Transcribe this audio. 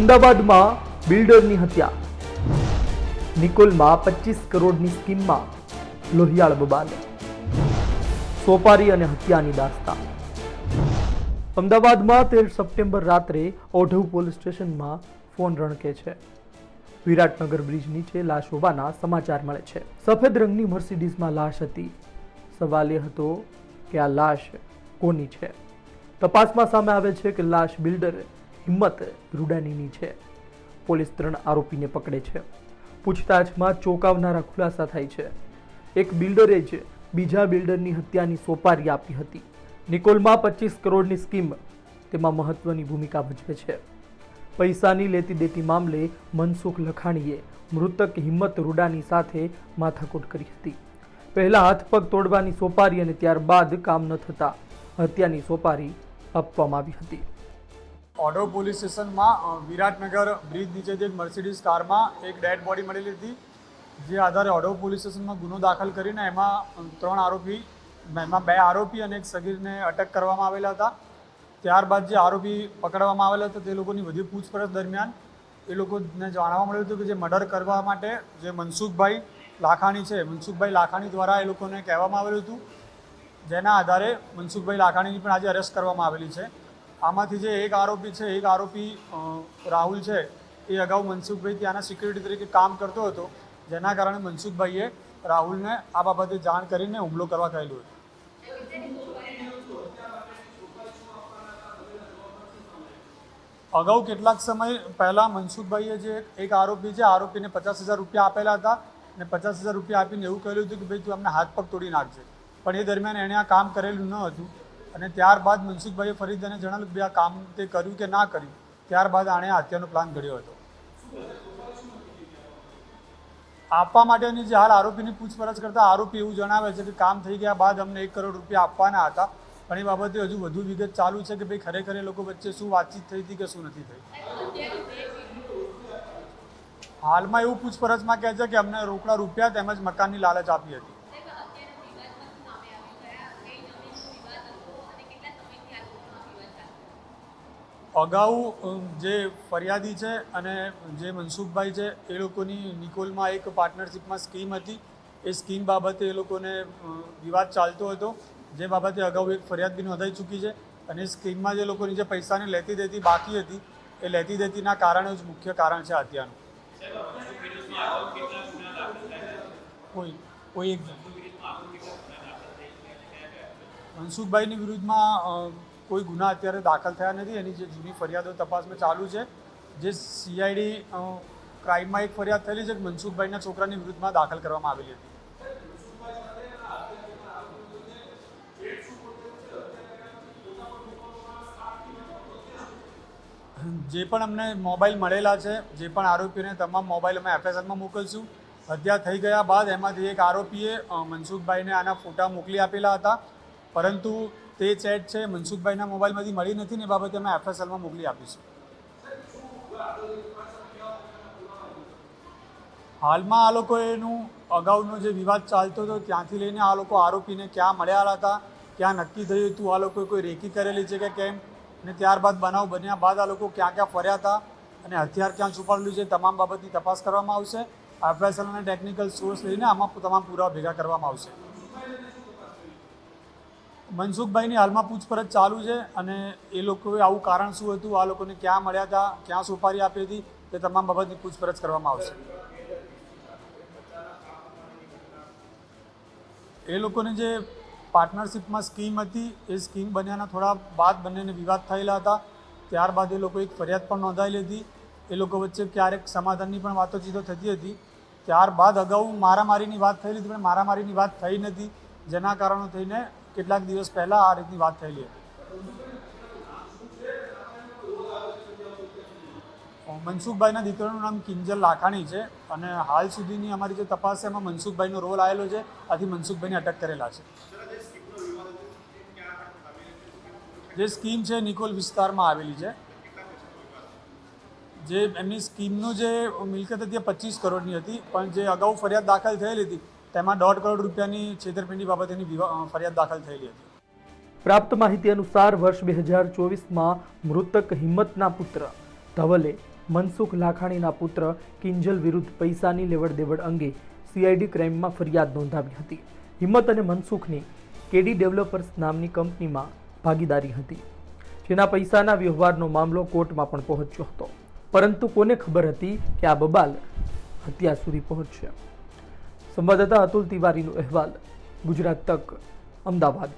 અમદાવાદમાં બિલ્ડરની હત્યા. નિકોલમાં પચીસ કરોડની સ્કીમમાં લોહિયાળ બબાલ. સોપારી અને હત્યાની દાસ્તા. અમદાવાદમાં તેર સપ્ટેમ્બર રાત્રે ઓઢવ પોલીસ સ્ટેશનમાં ફોન રણકે છે. વિરાટનગર બ્રિજ નીચે લાશ હોવાના સમાચાર મળે છે. સફેદ રંગની મર્સિડીઝમાં લાશ હતી. સવાલ એ હતો કે આ લાશ કોની છે? તપાસમાં સામે આવે છે કે લાશ બિલ્ડર હિંમત રૂડાનીની છે. પોલીસ ત્રણ આરોપીને પકડે છે. પૂછતાછમાં ચોંકાવનારા ખુલાસા થાય છે. એક બિલ્ડરે જ બીજા બિલ્ડરની હત્યાની સોપારી આપી હતી. નિકોલમાં પચીસ કરોડની સ્કીમ તેમાં મહત્વની ભૂમિકા ભજવે છે. પૈસાની લેતી દેતી મામલે મનસુખ લખાણીએ મૃતક હિંમત રૂડાની સાથે માથાકૂટ કરી હતી. પહેલાં હાથપગ તોડવાની સોપારી અને ત્યારબાદ કામ ન થતા હત્યાની સોપારી આપવામાં આવી હતી. ઓઢવ પોલીસ સ્ટેશનમાં વિરાટનગર બ્રિજ નીચેથી એક મર્સિડીઝ કારમાં એક ડેડ બોડી મળેલી હતી, જે આધારે ઓઢવ પોલીસ સ્ટેશનમાં ગુનો દાખલ કરીને એમાં ત્રણ આરોપી, એમાં બે આરોપી અને એક સગીરને અટક કરવામાં આવેલા હતા. ત્યારબાદ જે આરોપી પકડવામાં આવેલા હતા તે લોકોની વધુ પૂછપરછ દરમિયાન, એ લોકોને જાણવા મળ્યું હતું કે જે મર્ડર કરવા માટે જે મનસુખભાઈ લાખાણી છે, મનસુખભાઈ લાખાણી દ્વારા એ લોકોને કહેવામાં આવેલું હતું. જેના આધારે મનસુખભાઈ લાખાણીની પણ આજે અરેસ્ટ કરવામાં આવેલી છે. આમાંથી જે એક આરોપી છે, એક આરોપી રાહુલ છે, એ અગાઉ મનસુખભાઈ ત્યાંના સિક્યુરિટી તરીકે કામ કરતો હતો. જેના કારણે મનસુખભાઈએ રાહુલને આ બાબતે જાણ કરીને હુમલો કરવા કહેલું હતું. અગાઉ કેટલાક સમય પહેલાં મનસુખભાઈએ જે એક આરોપી છે, આરોપીને પચાસ હજાર રૂપિયા આપેલા હતા અને પચાસ હજાર રૂપિયા આપીને એવું કહેલું હતું કે, ભાઈ, તું અમને હાથ પગ તોડી નાખજે. પણ એ દરમિયાન એણે આ કામ કરેલું ન હતું. અને ત્યારબાદ મનસુખભાઈએ ફરી તેને જણાવ્યું કે આ કામ તે કર્યું કે ના કર્યું? ત્યારબાદ આણે હત્યાનો પ્લાન ઘડ્યો હતો. આપવા માટેની જે હાલ આરોપીની પૂછપરછ કરતા આરોપી એવું જણાવે છે કે કામ થઈ ગયા બાદ અમને એક કરોડ રૂપિયા આપવાના હતા. પણ એ બાબતે હજુ વધુ વિગત ચાલુ છે કે ભાઈ ખરેખર એ લોકો વચ્ચે શું વાતચીત થઈ હતી કે શું નથી થઈ? હાલમાં એવું પૂછપરછમાં કહે છે કે અમને રોકડા રૂપિયા તેમજ મકાનની લાલચ આપી હતી. અગાઉ જે ફરિયાદી છે અને જે મનસુખભાઈ છે, એ લોકોની નિકોલમાં એક પાર્ટનરશિપમાં સ્કીમ હતી. એ સ્કીમ બાબતે એ લોકોને વિવાદ ચાલતો હતો. જે બાબતે અગાઉ એક ફરિયાદ બી નોંધાઈ ચૂકી છે અને સ્કીમમાં જે લોકોની જે પૈસાને લેતી દેતી બાકી હતી, એ લેતી દેતીના કારણે જ મુખ્ય કારણ છે હત્યાનું. કોઈ કોઈ એક મનસુખભાઈની વિરુદ્ધમાં કોઈ ગુના અત્યારે દાખલ થયા નથી. એની જે જૂની ફરિયાદો તપાસમાં ચાલુ છે. જે સીઆઈડી ક્રાઇમમાં એક ફરિયાદ થયેલી છે કે મનસુખભાઈના છોકરાની વિરુદ્ધમાં દાખલ કરવામાં આવેલી હતી. જે પણ અમને મોબાઈલ મળેલા છે, જે પણ આરોપીઓને તમામ મોબાઈલ અમે એફએસએલમાં મોકલશું. હત્યા થઈ ગયા બાદ એમાંથી એક આરોપીએ મનસુખભાઈને આના ફોટા મોકલી આપેલા હતા. પરંતુ તે ચેટ છે મનસુખભાઈના મોબાઈલમાંથી મળી નથી ને બાબતે અમે એફએસએલમાં મોકલી આપીશું. હાલમાં આ લોકોએનું અગાઉનો જે વિવાદ ચાલતો હતો ત્યાંથી લઈને આ લોકો આરોપીને ક્યાં મળ્યા હતા, ક્યાં નક્કી થયું હતું, આ લોકોએ કોઈ રેકી કરેલી છે કે કેમ? અને ત્યારબાદ બનાવ બન્યા બાદ આ લોકો ક્યાં ક્યાં ફર્યા હતા અને હથિયાર ક્યાં છુપાડેલું છે તમામ બાબતની તપાસ કરવામાં આવશે. એફએસએલ અને ટેકનિકલ સોર્સ લઈને આમાં તમામ પુરાવા ભેગા કરવામાં આવશે. મનસુખભાઈની હાલમાં પૂછપરછ ચાલુ છે અને એ લોકોએ આવું કારણ શું હતું? આ લોકોને ક્યાં મળ્યા હતા? ક્યાં સુપારી આપી હતી? તે તમામ બાબતની પૂછપરછ કરવામાં આવશે. એ લોકોની જે પાર્ટનરશિપમાં સ્કીમ હતી, એ સ્કીમ બન્યાના થોડા બાદ બંનેને વિવાદ થયેલા હતા. ત્યારબાદ એ લોકો એક ફરિયાદ પણ નોંધાયેલી હતી એ લોકો વચ્ચે ક્યારેક સમાધાનની પણ વાતોચીતો થતી હતી. ત્યારબાદ અગાઉ મારામારીની વાત થયેલી હતી, પણ મારામારીની વાત થઈ નથી. જેના કારણો થઈને કેટલાક દિવસ પહેલાં આ રીતની વાત થયેલી હતી. મનસુખભાઈના દીકરાનું નામ કિંજલ લાખાણી છે અને હાલ સુધીની અમારી જે તપાસ છે એમાં મનસુખભાઈનો રોલ આવેલો છે, આથી મનસુખભાઈને અટક કરેલા છે. જે સ્કીમ છે નિકોલ વિસ્તારમાં આવેલી છે. જે એમની સ્કીમનું જે મિલકત હતી એ પચીસ કરોડની હતી, પણ જે અગાઉ ફરિયાદ દાખલ થયેલી હતી તેમાં દોઢ કરોડ રૂપિયાની છેતરપિંડી બાબતેની ફરિયાદ દાખલ થયેલી હતી. પ્રાપ્ત માહિતી અનુસાર વર્ષ બે હજાર ચોવીસમાં મૃતક હિંમતના પુત્ર ધવલે મનસુખ લાખાણીના પુત્ર કિંજલ વિરુદ્ધ પૈસાની લેવડ દેવડ અંગે સીઆઈડી ક્રાઇમમાં ફરિયાદ નોંધાવી હતી. હિંમત અને મનસુખની કેડી ડેવલપર્સ નામની કંપનીમાં ભાગીદારી હતી. જેના પૈસાના વ્યવહારનો મામલો કોર્ટમાં પણ પહોંચ્યો હતો. પરંતુ કોને ખબર હતી કે આ બબાલ હત્યા સુધી પહોંચશે? સંવાદદાતા અતુલ તિવારીનો અહેવાલ ગુજરાત તક અમદાવાદ.